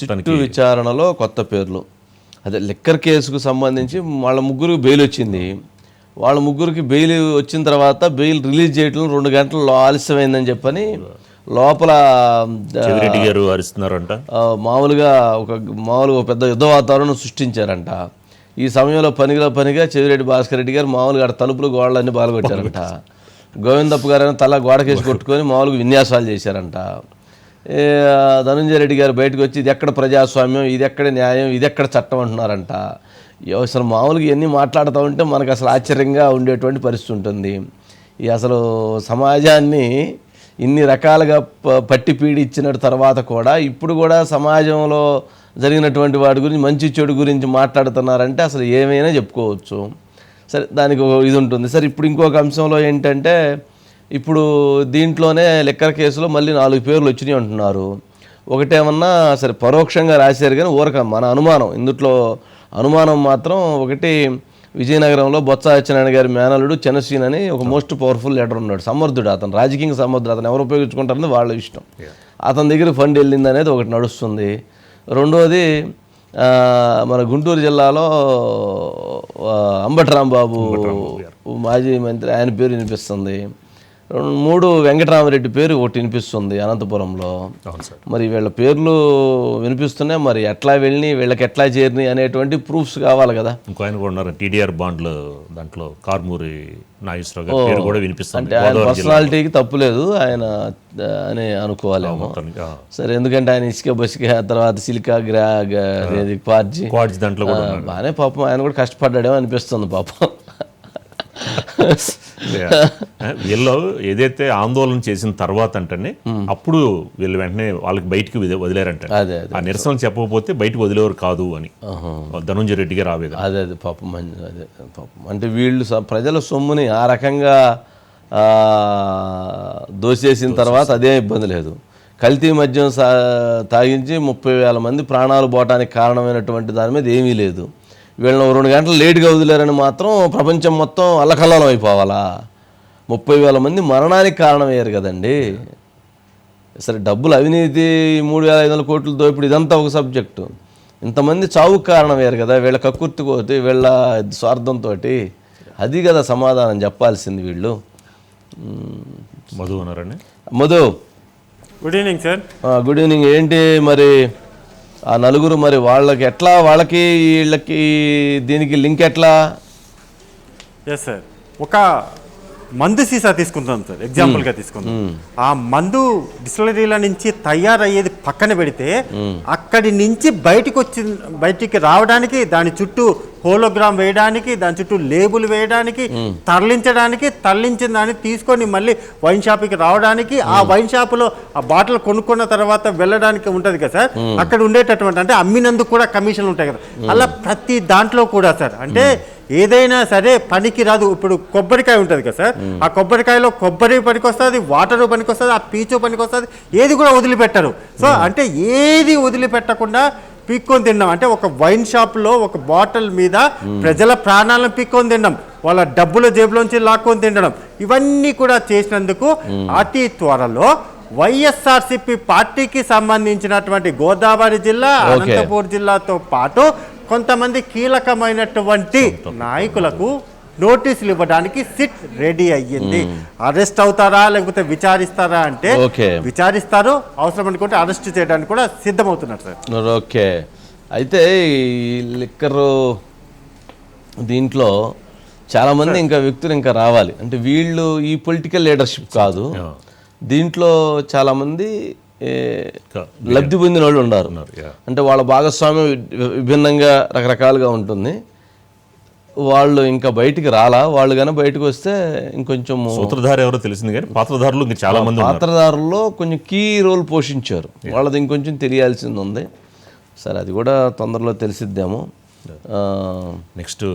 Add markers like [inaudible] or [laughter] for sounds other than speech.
Sit విచారణలో కొత్త పేర్లు. అదే లిక్కర్ కేసుకు సంబంధించి వాళ్ళ ముగ్గురు బెయిల్ వచ్చింది. వాళ్ళ ముగ్గురికి బెయిల్ వచ్చిన తర్వాత బెయిల్ రిలీజ్ చేయడం రెండు గంటలు ఆలస్యమైందని చెప్పని లోపల గారు అరుస్తున్నారంట. మామూలుగా ఒక మామూలుగా ఒక పెద్ద యుద్ధ వాతావరణం సృష్టించారంట. ఈ సమయంలో పనిగా పనిగా చెవిరెడ్డి భాస్కర్ రెడ్డి గారు మామూలుగా ఆడ తలుపులు గోడలన్నీ బాలగొట్టారంట గోవిందప్ప గారు తల గోడకేసి కొట్టుకొని మామూలుగా విన్యాసాలు చేశారంట. ధనంజయ రెడ్డి గారు బయటకు వచ్చి ఇది ఎక్కడ ప్రజాస్వామ్యం ఇది ఎక్కడ న్యాయం ఇది ఎక్కడ చట్టం అంటున్నారంట. ఈ అసలు మామూలుగా ఇవన్నీ మాట్లాడుతూ ఉంటే మనకు అసలు ఆశ్చర్యంగా ఉండేటువంటి పరిస్థితి ఉంటుంది. ఈ అసలు సమాజాన్ని ఇన్ని రకాలుగా ప- పట్టి పీడిచ్చిన తర్వాత కూడా ఇప్పుడు కూడా సమాజంలో జరిగినటువంటి వాటి గురించి మంచి చెడు గురించి మాట్లాడుతున్నారంటే అసలు ఏమైనా చెప్పుకోవచ్చు. సరే దానికి ఒక ఇది ఉంటుంది. సరే ఇప్పుడు ఇంకొక అంశంలో ఏంటంటే ఇప్పుడు దీంట్లోనే లెక్కల కేసులో మళ్ళీ నాలుగు పేర్లు వచ్చినాయి అంటున్నారు. ఒకటేమన్నా సరే పరోక్షంగా రాశారు కానీ ఊరక మన అనుమానం. ఇందుట్లో అనుమానం మాత్రం ఒకటి విజయనగరంలో బొత్స సత్యనారాయణ గారి మేనలుడు చనసీన్ అని ఒక మోస్ట్ పవర్ఫుల్ లీడర్ ఉన్నాడు. సమర్థుడు అతను రాజకీయంగా సమర్థుడు. అతను ఎవరు ఉపయోగించుకుంటారని వాళ్ళ ఇష్టం. అతని దగ్గర ఫండ్ వెళ్ళింది అనేది ఒకటి నడుస్తుంది. రెండోది మన గుంటూరు జిల్లాలో ఆ, అంబటి రాంబాబు మాజీ మంత్రి ఆయన పేరు వినిపిస్తుంది. మూడు వెంకటరామరెడ్డి పేరు ఒకటి వినిపిస్తుంది అనంతపురంలో. మరి వీళ్ళ పేర్లు వినిపిస్తున్నాయి మరి ఎట్లా వెళ్ళి వీళ్ళకి ఎట్లా చేరినాయి అనేటువంటి ప్రూఫ్స్ కావాలి కదా. ఇంకో ఆయన కూడా ఉన్నారు టీడీఆర్ బాండ్లు దాంట్లో కార్మూరి నాగేశ్వరరావు పేరు కూడా వినిపిస్తుంది అంటే ఆయన పర్సనాలిటీకి తప్పులేదు ఆయన అని అనుకోవాలేమో ఆ. సరే ఎందుకంటే ఆయన ఇసుక బసిక తర్వాత సిలికా గ్రా గ- అనేది పార్జీ క్వాడ్స్ దాంట్లో బాగానే పాపం ఆయన కూడా కష్టపడ్డాడేమో అనిపిస్తుంది పాపం. [laughs] [laughs] వీళ్ళు ఏదైతే ఆందోళన చేసిన తర్వాత అంటే అప్పుడు వీళ్ళు వెంటనే వాళ్ళకి బయటికి వదిలే- వదిలేరంట. ఆ నిరసన చెప్పకపోతే బయటకు వదిలేవారు కాదు అని. ధనుంజయ రెడ్డి గారు ఆవేదన అదే అదే పాపం అదే పాపం. అంటే వీళ్ళు ప్రజల సొమ్ముని ఆ రకంగా దోసేసిన తర్వాత అదే ఇబ్బంది లేదు. కల్తీ మద్యం సా తాగించి ముప్పై వేల మంది ప్రాణాలు పోవటానికి కారణమైనటువంటి దాని మీద ఏమీ లేదు. వీళ్ళని రెండు గంటలు లేటుగా వదిలేరని మాత్రం ప్రపంచం మొత్తం అల్లకల్లోలం అయిపోవాలా? ముప్పై వేల మంది మరణానికి కారణమయ్యారు కదండి. సరే డబ్బులు అవినీతి మూడు వేల ఐదు వందల కోట్లు దోపిడి ఇదంతా ఒక సబ్జెక్టు. ఇంతమంది చావుకు కారణమయ్యారు కదా వీళ్ళ కక్కుర్తికోటి వీళ్ళ స్వార్థంతో అది కదా సమాధానం చెప్పాల్సింది వీళ్ళు. మధు అన్నారండి. Madhu. Good evening sir. Good evening. ఏంటి మరి ఆ నలుగురు మరి వాళ్ళకి ఎట్లా వాళ్ళకి వీళ్ళకి దీనికి లింక్ ఎట్లా? ఎస్ సార్ ఒక మందు సీసా తీసుకుంటాం సార్ ఎగ్జాంపుల్గా తీసుకుందాం. ఆ మందు డిస్టిలరీల నుంచి తయారయ్యేది పక్కన పెడితే అక్కడి నుంచి బయటికి వచ్చి బయటికి రావడానికి దాని చుట్టూ హోలోగ్రామ్ వేయడానికి దాని చుట్టూ లేబుల్ వేయడానికి తరలించడానికి తరలించిన దాన్ని తీసుకొని మళ్ళీ వైన్ షాప్కి రావడానికి ఆ వైన్ షాపులో ఆ బాటిల్ కొనుక్కున్న తర్వాత వెళ్ళడానికి ఉంటది కదా సార్? అక్కడ ఉండేటటువంటి అంటే అమ్మినందుకు కూడా కమిషన్లు ఉంటాయి కదా? అలా ప్రతి దాంట్లో కూడా సార్ అంటే ఏదైనా సరే పనికి రాదు. ఇప్పుడు కొబ్బరికాయ ఉంటుంది కదా సార్? ఆ కొబ్బరికాయలో కొబ్బరి పనికి వస్తుంది వాటర్ పనికి వస్తుంది ఆ పీచు పనికి వస్తుంది ఏది కూడా వదిలిపెట్టరు. సో అంటే ఏది వదిలిపెట్టకుండా పీక్కొని తిన్నాం. అంటే ఒక వైన్ షాప్లో ఒక బాటిల్ మీద ప్రజల ప్రాణాలను పీక్కొని తినడం వాళ్ళ డబ్బుల జేబులోంచి లాక్కొని తినడం. ఇవన్నీ కూడా చేసినందుకు అతి త్వరలో వైఎస్ఆర్సిపి పార్టీకి సంబంధించినటువంటి గోదావరి జిల్లా. అనంతపూర్ జిల్లాతో పాటు కొంతమంది కీలకమైనటువంటి నాయకులకు నోటీసులు ఇవ్వడానికి సిట్ రెడీ అయ్యింది. అరెస్ట్ అవుతారా లేకపోతే విచారిస్తారా అంటే. విచారిస్తారు అవసరం అనుకుంటే అరెస్ట్ చేయడానికి కూడా సిద్ధమవుతున్నారు సార్. ఓకే. అయితే ఈ లిక్కరు దీంట్లో చాలామంది ఇంకా వ్యక్తులు ఇంకా రావాలి. అంటే వీళ్ళు ఈ పొలిటికల్ లీడర్షిప్ కాదు. దీంట్లో చాలామంది లబ్ధి పొందిన వాళ్ళు ఉన్నారు. అంటే వాళ్ళ భాగస్వామ్యం విభిన్నంగా రకరకాలుగా ఉంటుంది. వాళ్ళు ఇంకా బయటికి రాలా వాళ్ళు కానీ బయటకు వస్తే ఇంకొంచెం సూత్రధారి ఎవరో తెలిసింది కానీ పాత్రధారులు ఇంకా చాలా మంది ఉన్నారు. పాత్రదారుల్లో కొంచెం కీ రోల్ పోషించారు. వాళ్ళది ఇంకొంచెం తెలియాల్సింది ఉంది. సరే అది కూడా తొందరలో తెలిసిద్దేమో. నెక్స్ట్